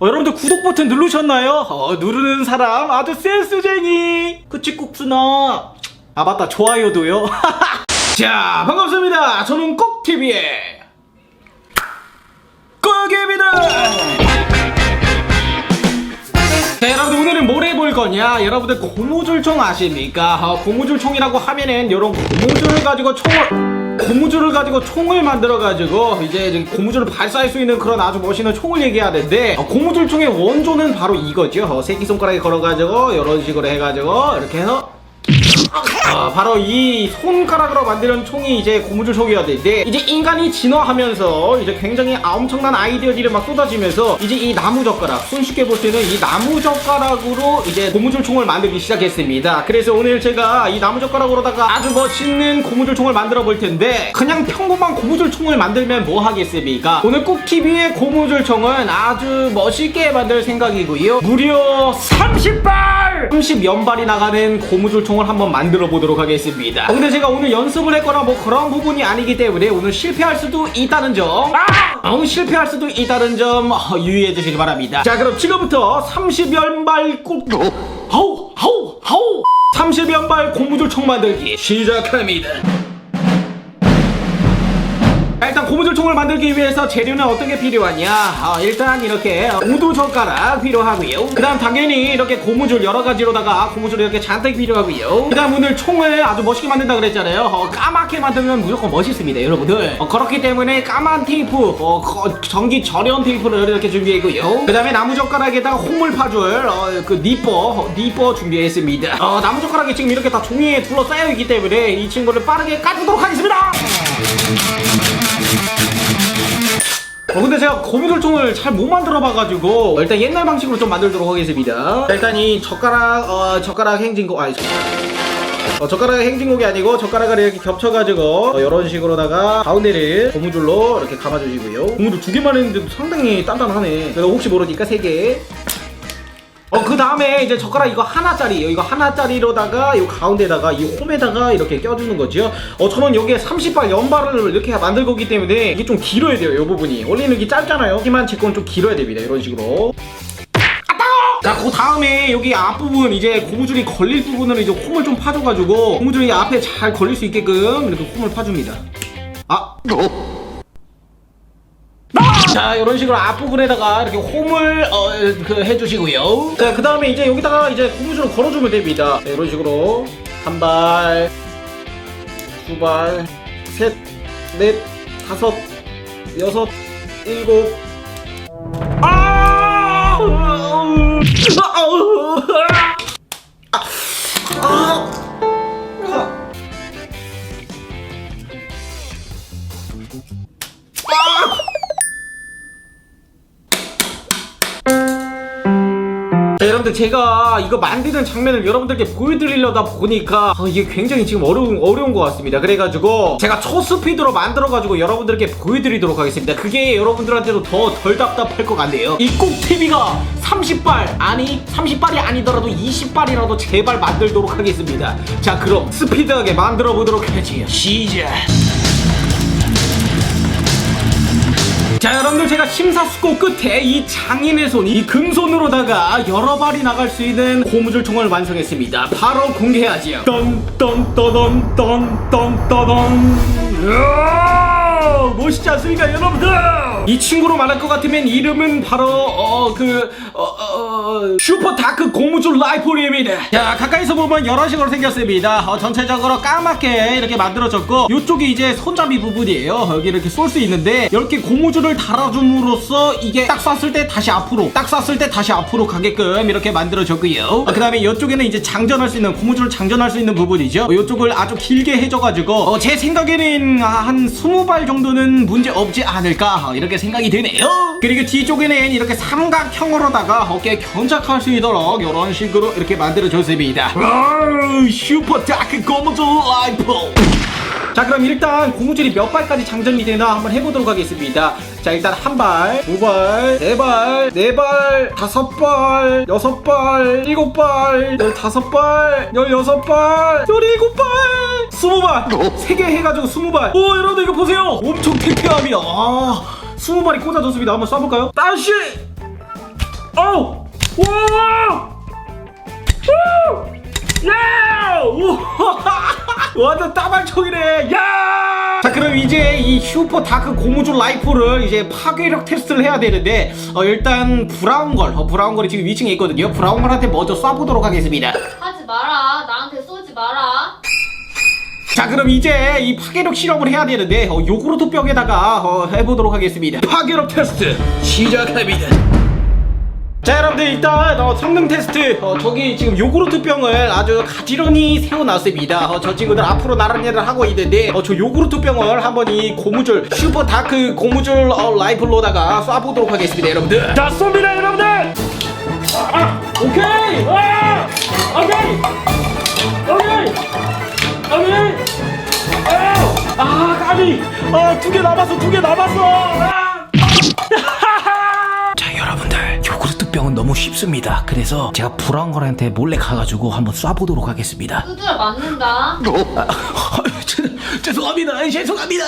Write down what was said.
어, 여러분들 구독 버튼 누르셨나요? 어, 누르는 사람 아주 센스쟁이. 그치 국수나. 아 맞다 좋아요도요. 자 반갑습니다. 저는 꼭TV의 꼭입니다. 자 여러분들 오늘은 뭘 해볼 거냐 여러분들 고무줄총 아십니까 어, 고무줄총이라고 하면은 이런 고무줄을 가지고 총을 고무줄을 가지고 총을 만들어 가지고 이제 고무줄을 발사할 수 있는 그런 아주 멋있는 총을 얘기하는데 어, 고무줄 총의 원조는 바로 이거죠. 어, 새끼 손가락에 걸어 가지고 이런 식으로 해 가지고 이렇게 해서 아, 바로 이 손가락으로 만드는 총이 이제 고무줄 총이었는데 이제 인간이 진화하면서 이제 굉장히 엄청난 아이디어들이 막 쏟아지면서 이제 이 나무 젓가락 손쉽게 볼 때는 이 나무 젓가락으로 이제 고무줄 총을 만들기 시작했습니다. 그래서 오늘 제가 이 나무 젓가락으로다가 아주 멋있는 고무줄 총을 만들어 볼 텐데 그냥 평범한 고무줄 총을 만들면 뭐 하겠습니까? 오늘 꾹TV의 고무줄 총은 아주 멋있게 만들 생각이고요. 무려 30발! 30연발이 나가는 고무줄 총을 한번 만들어 보도록 하겠습니다. 어, 근데 제가 오늘 연습을 했거나 뭐 그런 부분이 아니기 때문에 오늘 실패할 수도 있다는 점. 아! 어, 실패할 수도 있다는 점 어, 유의해 주시기 바랍니다. 자, 그럼 지금부터 30연발 꾹. 하우, 하우, 하우. 30연발 고무줄 총 만들기 시작합니다. 자, 일단 고무줄 총을 만들기 위해서 재료는 어떤 게 필요하냐? 어, 일단 이렇게 우두 젓가락 필요하고요. 그 다음 당연히 이렇게 고무줄 여러 가지로다가 고무줄 이렇게 잔뜩 필요하고요. 그 다음 오늘 총을 아주 멋있게 만든다 그랬잖아요. 어, 까맣게 만들면 무조건 멋있습니다 여러분들. 어, 그렇기 때문에 까만 테이프 어, 거- 전기 절연 테이프를 이렇게 준비했고요. 그 다음에 나무 젓가락에다가 홈을 파줄 어, 그 니퍼 어, 니퍼 준비했습니다. 어, 나무 젓가락이 지금 이렇게 다 종이에 둘러싸여 있기 때문에 이 친구를 빠르게 까주도록 하겠습니다 어 근데 제가 고무줄총을 잘 못 만들어 봐가지고 일단 옛날 방식으로 좀 만들도록 하겠습니다. 일단 이 젓가락 어 젓가락 행진곡 아니 저- 어, 젓가락 행진곡이 아니고 젓가락을 이렇게 겹쳐가지고 어, 이런 식으로다가 가운데를 고무줄로 이렇게 감아주시고요. 고무줄 두 개만 했는데도 상당히 단단하네. 그래서 혹시 모르니까 세개 어, 그 다음에 이제 젓가락 이거 하나짜리예요. 이거 하나짜리로다가 이 가운데다가 이 홈에다가 이렇게 껴주는 거죠. 어, 저는 여기에 30발 연발을 이렇게 만들 거기 때문에 이게 좀 길어야 돼요. 이 부분이. 원래는 이게 짧잖아요. 하지만 제 건 좀 길어야 됩니다. 이런 식으로. 자, 그 다음에 여기 앞부분 이제 고무줄이 걸릴 부분을 이제 홈을 좀 파줘가지고 고무줄이 앞에 잘 걸릴 수 있게끔 이렇게 홈을 파줍니다. 아, 자 이런 식으로 앞부분에다가 이렇게 홈을 어, 그 해주시고요 자 그 다음에 이제 여기다가 이제 고무줄을 걸어주면 됩니다 자, 이런 식으로 한발 두발 셋넷 다섯 여섯 일곱 아! 아우! 아우! 아! 자, 여러분들 제가 이거 만드는 장면을 여러분들께 보여드리려다 보니까 아, 이게 굉장히 지금 어려운 어려운 것 같습니다. 그래가지고 제가 초스피드로 만들어가지고 여러분들께 보여드리도록 하겠습니다. 그게 여러분들한테도 더 덜 답답할 것 같네요. 이꼭 TV가 30발 아니 30발이 아니더라도 20발이라도 제발 만들도록 하겠습니다. 자 그럼 스피드하게 만들어 보도록 하지요. 시작. 자 여러분들 제가 심사숙고 끝에 이 장인의 손, 이 금손으로다가 여러 발이 나갈 수 있는 고무줄 총을 완성했습니다. 바로 공개하지요. 딴딴따단 딴딴따단 멋있지 않습니까 여러분들? 이 친구로 말할 것 같으면 이름은 바로 어그 어, 어, 슈퍼 다크 고무줄 라이플입니다. 자 가까이서 보면 여러 식으로 생겼습니다. 어, 전체적으로 까맣게 이렇게 만들어졌고 이쪽이 이제 손잡이 부분이에요. 여기 이렇게 쏠 수 있는데 이렇게 고무줄을 달아줌으로써 이게 딱 쐈을 때 다시 앞으로 딱 쐈을 때 다시 앞으로 가게끔 이렇게 만들어졌고요. 그 다음에 이쪽에는 이제 장전할 수 있는 고무줄을 장전할 수 있는 부분이죠. 이쪽을 아주 길게 해줘가지고 어, 제 생각에는 한 20발 정도는 문제 없지 않을까 어, 이렇게 생각이 드네요. 그리고 뒤쪽에는 이렇게 삼각형으로다가 어깨에 견착할 수 있도록 이런 식으로 이렇게 만들어졌습니다. 와우, 슈퍼 다크 고무줄 라이플. 자 그럼 일단 고무줄이 몇 발까지 장전이 되나 한번 해보도록 하겠습니다 자 일단 한 발, 두 발, 네 발, 네 발, 다섯 발, 여섯 발, 일곱 발, 열다섯 발, 열여섯 발, 열일곱 발 스무 발! 어? 세개 해가지고 스무 발! 오 여러분들 이거 보세요! 엄청 탱탱함이야 아 스무 발이 꽂아졌습니다 한번 쏴볼까요? 다시! 어우! 와! 우! 완전 따발총이네. 야! 자 그럼 이제 이 슈퍼 다크 고무줄 라이프를 이제 파괴력 테스트를 해야 되는데 어, 일단 브라운걸 어, 브라운걸이 지금 위층에 있거든요. 브라운걸한테 먼저 쏴보도록 하겠습니다. 하지 마라. 나한테 쏘지 마라. 자 그럼 이제 이 파괴력 실험을 해야 되는데 어, 요구르트 병에다가 어, 해보도록 하겠습니다. 파괴력 테스트 시작합니다 자 여러분들 일단 어, 성능 테스트 어, 저기 지금 요구르트 병을 아주 가지런히 세워놨습니다. 어, 저 친구들 앞으로 나란 일을 하고 있는데 어, 저 요구르트 병을 한번 이 고무줄 슈퍼 다크 고무줄 어, 라이플로다가 쏴보도록 하겠습니다 여러분들. 자 쏩니다 여러분들! 아, 오케이! 아, 오케이! 오케이! 오케이! 아 까비! 아 두 개 남았어 두 개 남았어! 아! 쉽습니다. 그래서 제가 브라운걸한테 몰래 가가지고 한번 쏴보도록 하겠습니다. 두드려 맞는다. 아, 죄- 죄송합니다. 죄송합니다